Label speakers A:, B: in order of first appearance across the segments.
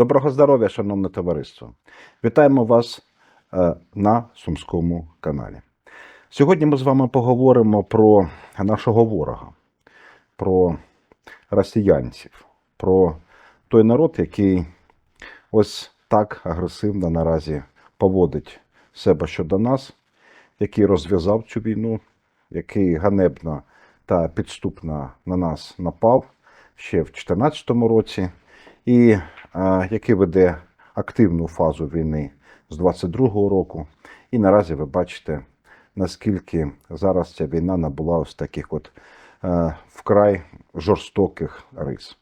A: Доброго здоров'я, шановне товариство! Вітаємо вас е, на Сумському каналі. Сьогодні ми з вами поговоримо про нашого ворога, про росіянців, про той народ, який ось так агресивно наразі поводить себе щодо нас, який розв'язав цю війну, який ганебно та підступно на нас напав ще в 2014 році, і який веде активну фазу війни з 22-го року. І наразі ви бачите, наскільки зараз ця війна набула ось таких от е, вкрай жорстоких рис.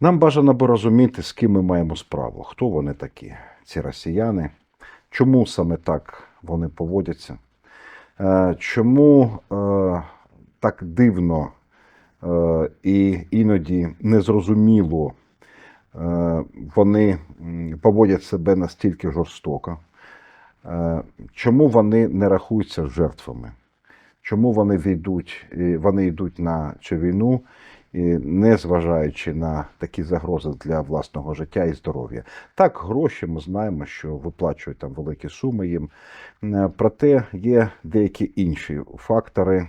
A: Нам бажано би розуміти, з ким ми маємо справу, хто вони такі, ці росіяни, чому саме так вони поводяться, е, чому е, так дивно і іноді незрозуміло вони поводять себе настільки жорстоко, Е, чому вони не рахуються жертвами, чому вони війдуть, і вони йдуть на цю війну, і не зважаючи на такі загрози для власного життя і здоров'я. Так, гроші ми знаємо, що виплачують там великі суми їм. Проте є деякі інші фактори,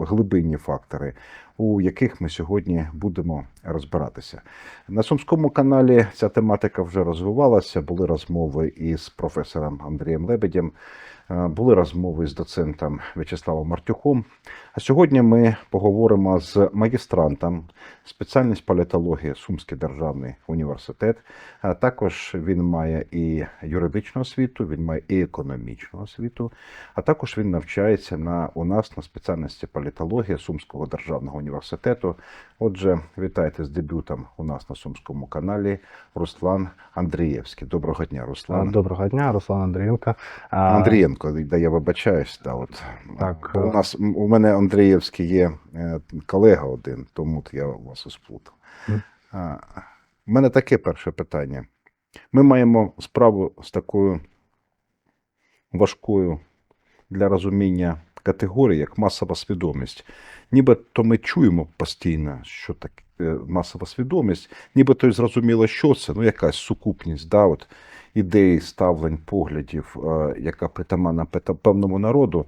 A: глибинні фактори, у яких ми сьогодні будемо розбиратися. На Сумському каналі ця тематика вже розвивалася. Були розмови із професором Андрієм Лебедєм, були розмови з доцентом В'ячеславом Мартюхом. А сьогодні ми поговоримо з магістрантом спеціальність політології Сумський державний університет. А також він має і юридичну освіту, він має і економічну освіту, а також він навчається на у нас на спеціальності політології Сумського державного університету. Отже, вітайте з дебютом у нас на Сумському каналі Руслан Андрієвський. Доброго дня, Руслан.
B: Доброго дня, Руслан Андрієнко. А,
A: Андрієнко, да я вибачаюсь. Да, от.
B: Так,
A: у нас у мене Андрієвський є е, колега один, тому я вас і сплутав. У мене таке перше питання. Ми маємо справу з такою важкою для розуміння категорії, як масова свідомість. Нібито ми чуємо постійно, що таке масова свідомість, нібито й зрозуміло, що це, ну якась сукупність, да, от, ідей, ставлень, поглядів, е, яка притаманна певному народу.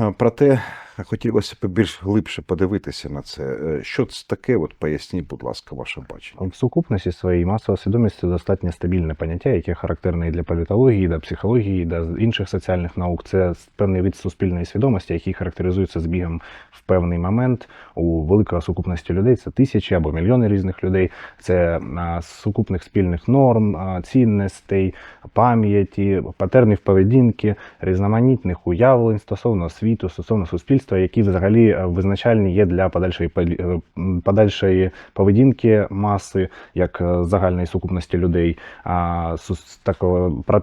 A: Е, Проте хотілося б більш глибше подивитися на це. Е, Що це таке? От поясніть, будь ласка, ваше бачення.
B: В сукупності своїй масова свідомість це достатньо стабільне поняття, яке характерне і для політології, і для психології, і для інших соціальних наук. Це певний від суспільної свідомості, який характеризується збігом в певний момент у великої сукупності людей. Це тисячі або мільйони різних людей. Це сукупних спільних норм, цінностей, пам'яті, патернів поведінки, різноманітних уявлень стосовно світу, стосовно суспільства, які взагалі е, визначальні є для подальшої е, подальшої поведінки маси як е, загальної сукупності людей. А так,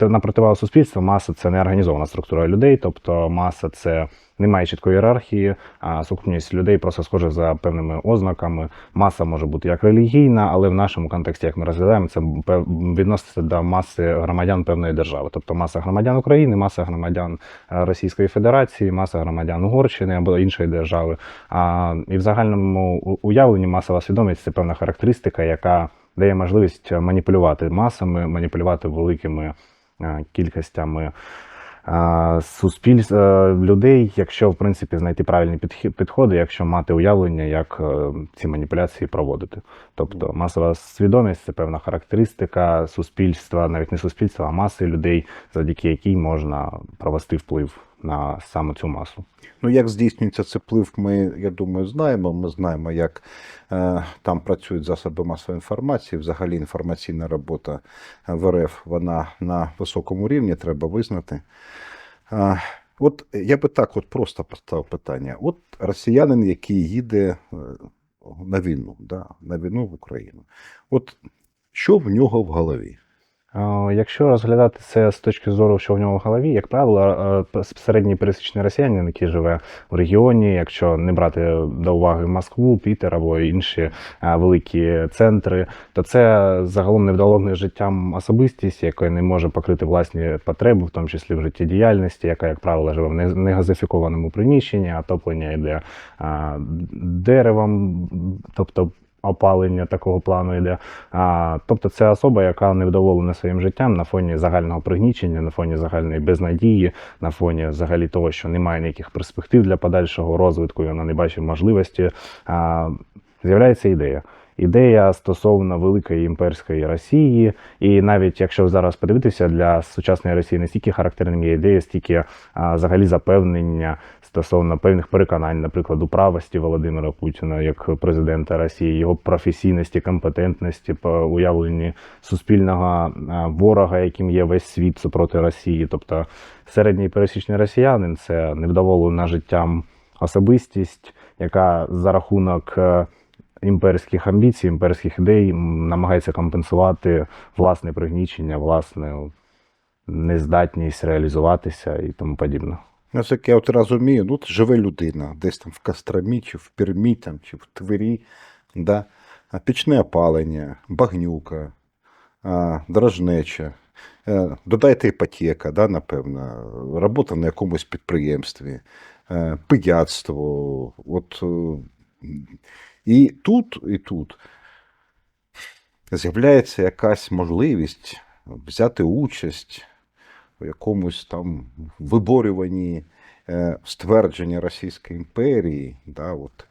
B: на противагу суспільства маса це не організована структура людей, тобто маса це. Немає чіткої ієрархії, а сукупність людей просто схожа за певними ознаками. Маса може бути як релігійна, але в нашому контексті, як ми розглядаємо, це відноситься до маси громадян певної держави. Тобто маса громадян України, маса громадян е, Російської Федерації, маса громадян Угорщини або іншої держави. А, і в загальному уявленні масова свідомість це певна характеристика, яка дає можливість маніпулювати масами, маніпулювати великими е, кількостями суспільств е, людей, якщо в принципі знайти правильні підходи, якщо мати уявлення, як е, ці маніпуляції проводити. Тобто масова свідомість це певна характеристика суспільства, навіть не суспільства, а маси людей, завдяки якій можна провести вплив на саме цю масу.
A: Ну, як здійснюється цей вплив, ми, я думаю, знаємо. Ми знаємо, як е, там працюють засоби масової інформації. Взагалі інформаційна робота в РФ вона на високому рівні, треба визнати. Е, от я би так от просто поставив питання: от росіянин, який їде е, на війну, да, на війну в Україну, от що в нього в голові?
B: Е, Якщо розглядати це з точки зору, що в нього в голові, як правило, е, середній пересічний росіянин, який живе в регіоні, якщо не брати до уваги Москву, Пітер або інші е, великі центри, то це загалом невдаловне життям особистість, яка не може покрити власні потреби, в тому числі в життєдіяльності, яка, як правило, живе в негазифікованому приміщенні, отоплення йде е, деревом, тобто опалення такого плану йде. А, тобто це особа, яка невдоволена своїм життям на фоні загального пригнічення, на фоні загальної безнадії, на фоні взагалі того, що немає ніяких перспектив для подальшого розвитку, і вона не бачить можливості. А, з'являється ідея. Ідея стосовно великої імперської Росії, і навіть якщо зараз подивитися для сучасної Росії, не стільки характерним є ідея, стільки а, взагалі запевнення стосовно певних переконань, наприклад, у правості Володимира Путіна як президента Росії, його професійності, компетентності по уявленні суспільного ворога, яким є весь світ супроти Росії. Тобто середній пересічний росіянин це невдоволена життям особистість, яка за рахунок е, імперських амбіцій, імперських ідей намагається компенсувати власне пригнічення, власне нездатність реалізуватися і тому подібне.
A: Наскільки я от розумію, ну, живе людина, десь там в Костромі, чи в Пермі, там, чи в Твері, да? пічне опалення, багнюка, а, дрожнеча, е, додайте іпотека, да, напевно, робота на якомусь підприємстві, е, пияцтво. От, е, і тут, і тут з'являється якась можливість взяти участь у якомусь там виборюванні е, ствердження Російської імперії. Да, от.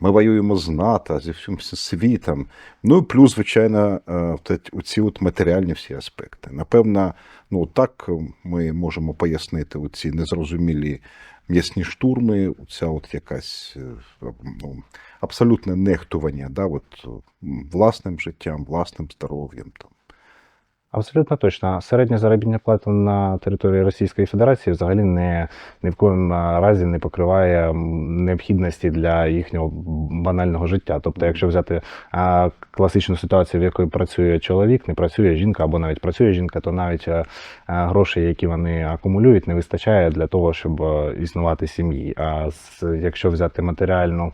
A: Ми воюємо з НАТО, зі всім світом. Ну і плюс, звичайно, е, ці матеріальні всі аспекти. Напевно, ну так ми можемо пояснити ці незрозумілі м'ясні штурми, ця от якась е, ну, абсолютне нехтування да, от, власним життям, власним здоров'ям. Там.
B: Абсолютно точно. Середня заробітна плата на території Російської Федерації взагалі не ні в коєму разі не покриває необхідності для їхнього банального життя. Тобто, якщо взяти а, класичну ситуацію, в якій працює чоловік, не працює жінка, або навіть працює жінка, то навіть а, а, грошей, які вони акумулюють, не вистачає для того, щоб існувати сім'ї. А з, якщо взяти матеріальну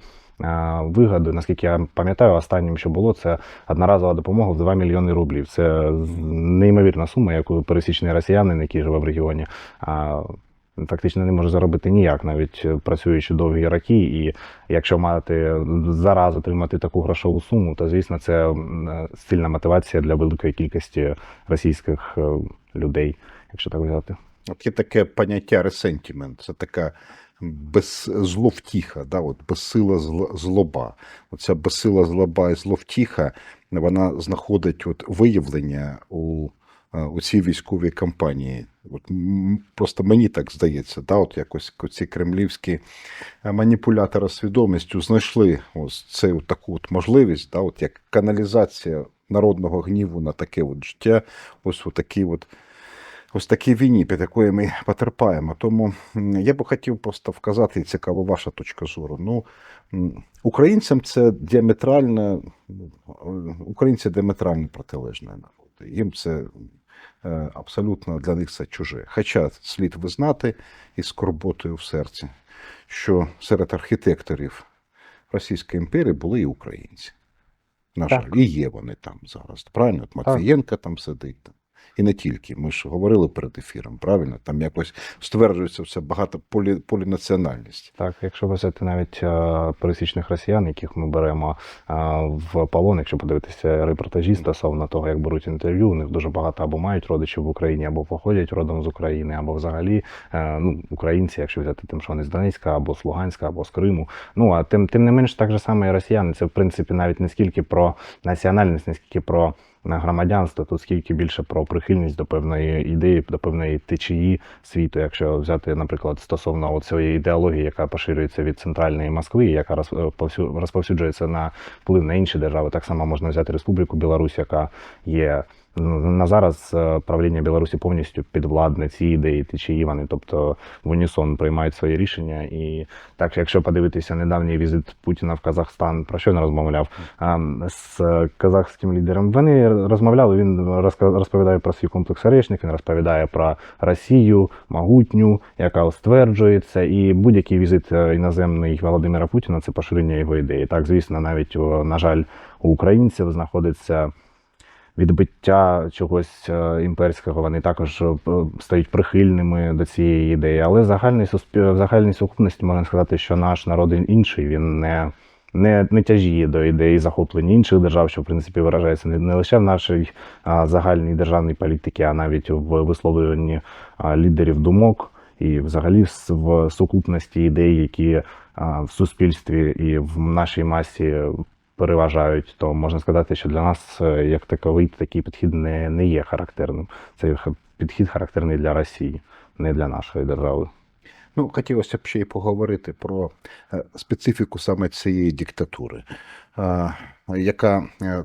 B: вигоду, наскільки я пам'ятаю, останнім, що було, це одноразова допомога в 2 мільйони рублів. Це неймовірна сума, яку пересічний росіянин, який живе в регіоні, фактично не може заробити ніяк, навіть працюючи довгі роки. І якщо мати зараз отримати таку грошову суму, то звісно це сильна мотивація для великої кількості російських е, людей, якщо так взяти.
A: Є таке поняття ресентімент, це така беззловтіха, да, от безсила злоба. Оця безсила злоба і зловтіха, вона знаходить от виявлення у, е, у цій військовій кампанії. От, просто мені так здається, да, от якось ці кремлівські е, маніпулятори свідомістю знайшли ось цю таку от можливість, да, от як каналізація народного гніву на таке от життя, ось у такій от ось такій війні, під якою ми потерпаємо. Тому я би хотів просто вказати, і цікава ваша точка зору. Ну, українцям це діаметрально, е, українці діаметрально протилежні народ. Їм це е, абсолютно для них це чуже. Хоча слід визнати із скорботою в серці, що серед архітекторів Російської імперії були і українці. На жаль, і є вони там зараз. Правильно? От Матвієнка там сидить. Там. І не тільки. Ми ж говорили перед ефіром, правильно? Там якось стверджується все багато полі, полінаціональність.
B: Так, якщо взяти навіть е, пересічних росіян, яких ми беремо е, в полон, якщо подивитися репортажі стосовно того, як беруть інтерв'ю, у них дуже багато або мають родичів в Україні, або походять родом з України, або взагалі е, ну, українці, якщо взяти тим, що вони з Донецька, або з Луганська, або з Криму. Ну а тим, тим не менш, так же саме і росіяни. Це в принципі навіть не скільки про національність, не скільки про на громадянство, тут скільки більше про прихильність до певної ідеї, до певної течії світу. Якщо взяти, наприклад, стосовно цієї ідеології, яка поширюється від центральної Москви, яка розповсю- розповсюджується на вплив на інші держави, так само можна взяти Республіку Білорусь, яка є. На зараз е, правління Білорусі повністю підвладне ці ідеї течії. Вони, тобто в унісон приймають свої рішення. І так, якщо подивитися недавній візит Путіна в Казахстан, про що він розмовляв з казахським лідером. Вони розмовляли. Він розповідає про свій комплекс Орешник, він розповідає про Росію, могутню, яка стверджується, і будь-який візит е, іноземний Володимира Путіна це поширення його ідеї. Так, звісно, навіть на жаль, у українців знаходиться. Відбиття чогось е, імперського, вони також е, стають прихильними до цієї ідеї. Але в загальній суспіль... загальній сукупності можна сказати, що наш народ інший, він не не, не тяжіє до ідеї захоплення інших держав, що в принципі виражається не, не лише в нашій а, загальній державній політиці, а навіть в висловлюванні а, лідерів думок і взагалі в, сукупності ідей, які в суспільстві і в нашій масі переважають, то можна сказати, що для нас е, як таковий такий підхід не, не є характерним. Цей підхід характерний для Росії, не для нашої держави.
A: Ну, хотілося б ще й поговорити про е, специфіку саме цієї диктатури, яка е,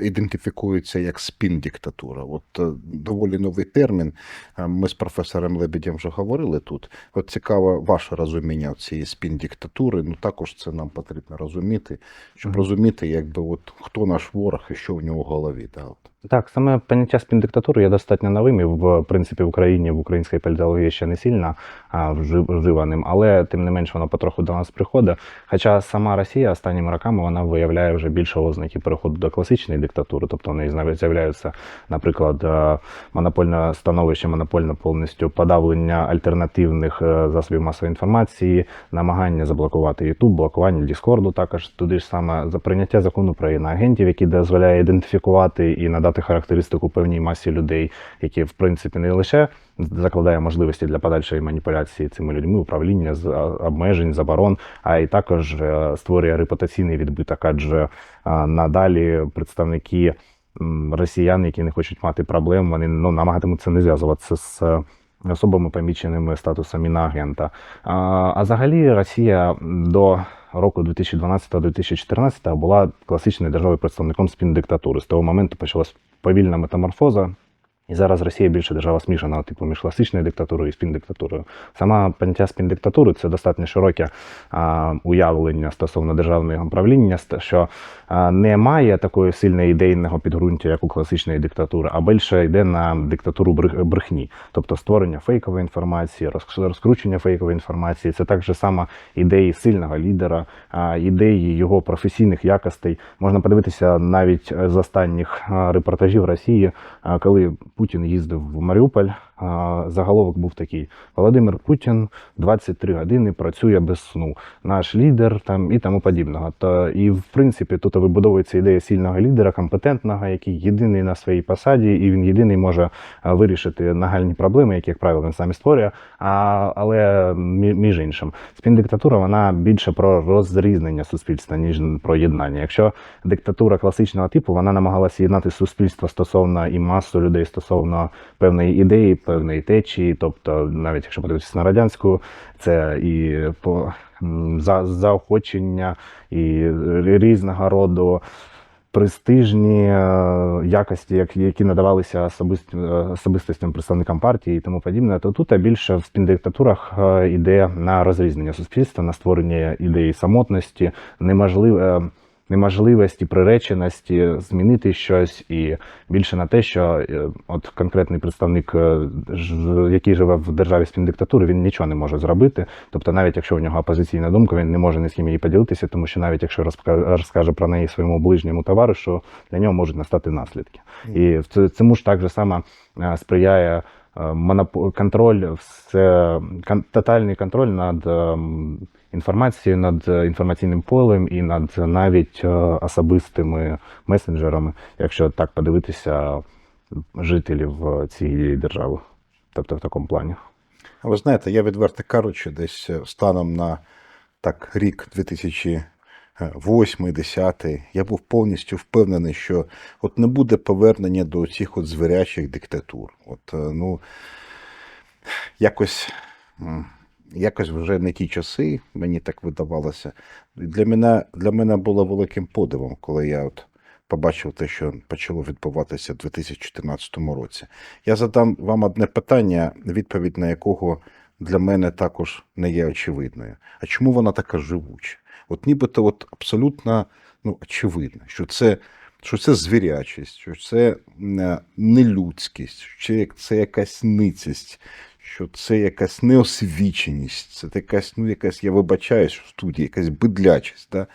A: ідентифікується як спін-диктатура. От е, доволі новий термін. Е, Ми з професором Лебедєм вже говорили тут. От цікаво ваше розуміння цієї спін-диктатури. Ну також це нам потрібно розуміти, щоб розуміти, якби от хто наш ворог і що в нього в голові. Да, от.
B: Так, саме поняття спіндиктатури є достатньо новим і в принципі в Україні, в українській політології ще не сильно вживаним, але тим не менш воно потроху до нас приходить. Хоча сама Росія останніми роками вона виявляє вже більше ознаки переходу до класичної диктатури, тобто в неї з'являються, наприклад, е, монопольне становище, монопольне повністю подавлення альтернативних е, засобів масової інформації, намагання заблокувати YouTube, блокування Діскорду, також. Туди ж саме за прийняття закону про іноагентів, який дозволяє ідентифікувати і надати характеристику певній масі людей, які в принципі не лише закладає можливості для подальшої маніпуляції цими людьми, управління з обмежень, заборон, а й також е, створює репутаційний відбиток, адже надалі представники росіян, які не хочуть мати проблем, вони ну, намагатимуться не зв'язуватися з е, особами, поміченими статусом іноагента. А, а взагалі Росія до року 2012-2014 була класичною державою представником спін-диктатури. З того моменту почалась повільна метаморфоза. І зараз Росія більше держава смішаного типу між класичною диктатурою і спін-диктатурою. Сама поняття спін-диктатури це достатньо широке а, уявлення стосовно державного управління, що а, не має такої сильної ідейного підґрунтя, як у класичної диктатури, а більше йде на диктатуру брех- брехні, тобто створення фейкової інформації, розкручення фейкової інформації. Це так же само ідеї сильного лідера, а, ідеї його професійних якостей. Можна подивитися навіть е, з останніх репортажів Росії, коли Путін їздив в Маріуполь. Заголовок був такий: Володимир Путін 23 години працює без сну. Наш лідер там і тому подібного. То і в принципі тут вибудовується ідея сильного лідера, компетентного, який єдиний на своїй посаді, і він єдиний може вирішити нагальні проблеми, які, як правило, він сам і створює. А, але між іншим, спіндиктатура вона більше про розрізнення суспільства, ніж про єднання. Якщо диктатура класичного типу, вона намагалася єднати суспільство стосовно і масу людей стосовно певної ідеї, певної течії. Тобто, навіть якщо подивитися на радянську, це і по за заохочення, і різного роду. Престижні е, якості, які надавалися особист, е, особистостям представникам партії і тому подібне, то тут більше в спіндиктатурах е, йде на розрізнення суспільства, на створення ідеї самотності, неможливе. Неможливості, приреченості змінити щось, і більше на те, що е, от конкретний представник, е, який живе в державі спіндиктатури, він нічого не може зробити. Тобто, навіть якщо у нього опозиційна думка, він не може ні з ким її поділитися, тому що навіть якщо розкаже про неї своєму ближньому товаришу, для нього можуть настати наслідки. І це- цьому ж так же само е, сприяє контроль, все тотальний контроль над ем, інформацією, над е, інформаційним полем і над навіть е, особистими месенджерами, якщо так подивитися жителів е, цієї держави, тобто в такому плані.
A: Ви знаєте, я відверто кажучи, десь е, станом на так рік 2008-2010, я був повністю впевнений, що от не буде повернення до цих от звірячих диктатур. От, е, ну, якось, якось вже не ті часи, мені так видавалося. Для мене, для мене було великим подивом, коли я от побачив те, що почало відбуватися в 2014 році. Я задам вам одне питання, відповідь на якого для мене також не є очевидною. А чому вона така живуча? От нібито от абсолютно ну, очевидно, що це, що це звірячість, що це нелюдськість, що це, якась ницість, що це якась неосвіченість, це якась, ну, якась, я вибачаюсь в студії, якась бидлячість. Да?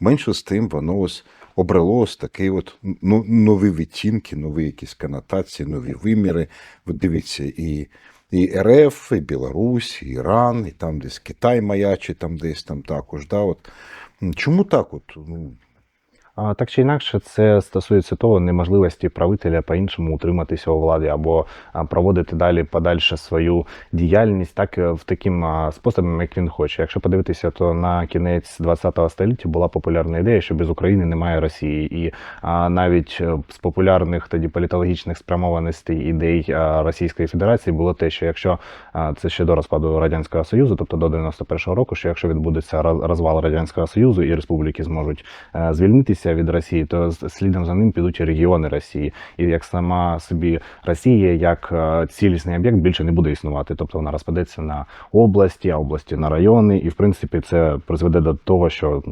A: Менше з тим, воно ось обрело ось такий от ну, нові відтінки, нові якісь конотації, нові виміри. Ви дивіться, і, і РФ, і Білорусь, і Іран, і там десь Китай маячить, там десь там також. Да? От, Чому так? От? Ну,
B: Так чи інакше, це стосується того неможливості правителя по-іншому утриматися у владі або проводити далі подальше свою діяльність так е, в таким способом, як він хоче. Якщо подивитися, то на кінець 20 століття була популярна ідея, що без України немає Росії, і навіть е, з популярних тоді політологічних спрямованостей ідей Російської Федерації було те, що якщо це ще до розпаду радянського союзу, тобто до 91-го року, що якщо відбудеться роз- розвал радянського союзу і республіки зможуть е, звільнитися від Росії, то слідом за ним підуть регіони Росії. І як сама собі Росія, як е, цілісний об'єкт більше не буде існувати. Тобто вона розпадеться на області, а області на райони, і в принципі це призведе до того, що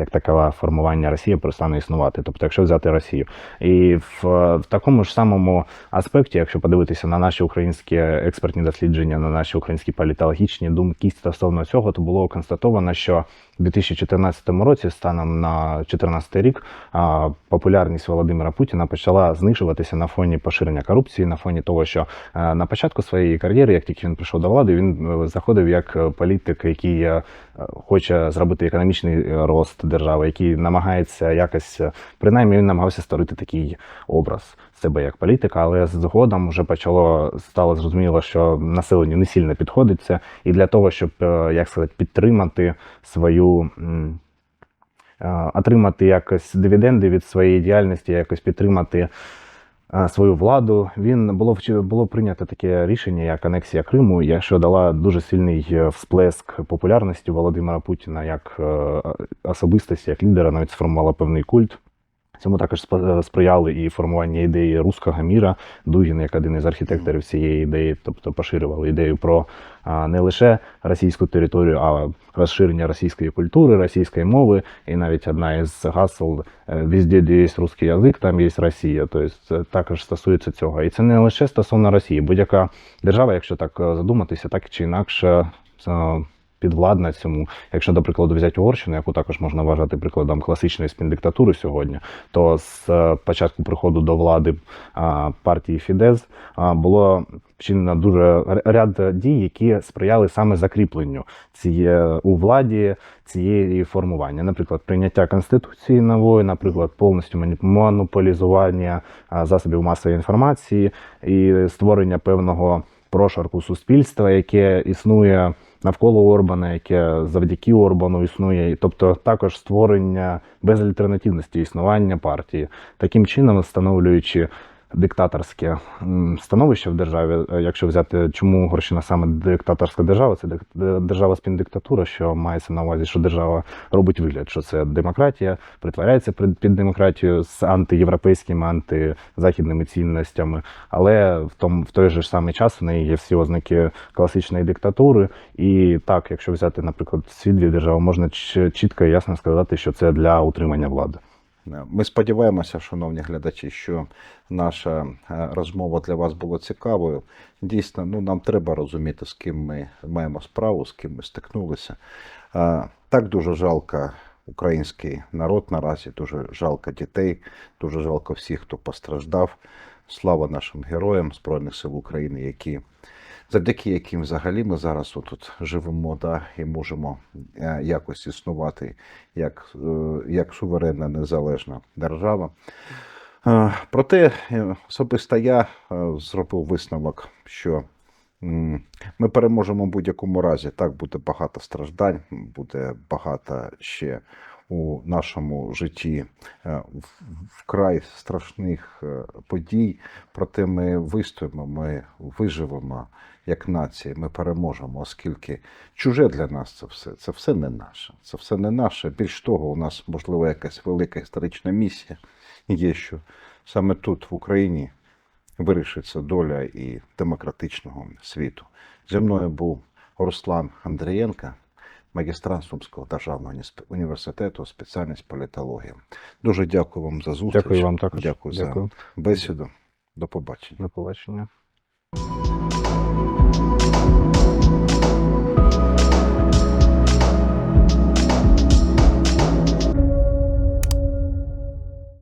B: як такове формування Росії перестане існувати. Тобто, якщо взяти Росію, і в, в такому ж самому аспекті, якщо подивитися на наші українські експертні дослідження, на наші українські політологічні думки стосовно цього, то було констатовано, що у 2014 році, станом на 2014 рік, популярність Володимира Путіна почала знижуватися на фоні поширення корупції, на фоні того, що е, на початку своєї кар'єри, як тільки він прийшов до влади, він е, заходив як е, політик, який хоче зробити економічний рост держави, який намагається якось, принаймні він намагався створити такий образ себе як політика, але згодом вже почало стало зрозуміло, що населенню не сильно підходить це, і для того, щоб як сказати, підтримати свою. Е, Отримати якось дивіденди від своєї діяльності, якось підтримати е, свою владу. Він було було прийнято таке рішення, як анексія Криму, що дала дуже сильний е, всплеск популярності Володимира Путіна як особистості, як лідера, навіть сформувала певний культ. Цьому також спа- сприяли і формування ідеї руського міра. Дугін, як один із архітекторів цієї ідеї, тобто поширювали ідею про не лише російську територію, а розширення російської культури, російської мови. І навіть одна із гасел е, «Везде, де є русський язик, там є Росія. Тобто також стосується цього. І це не лише стосовно Росії. Будь-яка держава, якщо так е, задуматися, так чи інакше. Підвладна цьому, якщо до прикладу взяти Угорщину, яку також можна вважати прикладом класичної спіндиктатури сьогодні, то з е, початку приходу до влади партії Фідез було вчинено дуже ряд дій, які сприяли саме закріпленню цієї у владі цієї формування. Наприклад, прийняття конституції нової, наприклад, повністю монополізування засобів масової інформації і створення певного прошарку суспільства, яке існує навколо Орбана, яке завдяки Орбану існує, тобто також створення безальтернативності існування партії, таким чином встановлюючи диктаторське становище в державі. Е, Якщо взяти, чому Угорщина саме диктаторська держава, це держава спіндиктатура, що мається на увазі, що держава робить вигляд, що це демократія, притворяється під, демократію з антиєвропейськими, антизахідними цінностями, але в тому в той же ж самий час в неї є всі ознаки класичної диктатури. І так, якщо взяти, наприклад, ці дві держави, можна чітко і ясно сказати, що це для утримання влади.
A: Ми сподіваємося, шановні глядачі, що наша е, розмова для вас була цікавою. Дійсно, ну нам треба розуміти, з ким ми маємо справу, з ким ми стикнулися. Е, Так дуже жалко український народ наразі, дуже жалко дітей, дуже жалко всіх, хто постраждав. Слава нашим героям Збройних сил України, які завдяки яким взагалі ми зараз тут живемо да, і можемо е, якось існувати як, е, як суверенна незалежна держава. Е, Проте особисто я зробив висновок, що ми переможемо в будь-якому разі. Так буде багато страждань, буде багато ще у нашому житті е, вкрай страшних е, подій. Проте ми вистоїмо, ми виживемо як нація, ми переможемо, оскільки чуже для нас це все. Це все не наше. Це все не наше. Більш того, у нас можливо якась велика історична місія є, що саме тут, в Україні, вирішиться доля і демократичного світу. Зі мною був Руслан Андрієнка, магістрант Сумського державного університету, спеціальність політологія. Дуже дякую вам за зустріч.
B: Дякую вам також.
A: Дякую,
B: Дякую.
A: за бесіду. До побачення.
B: До побачення.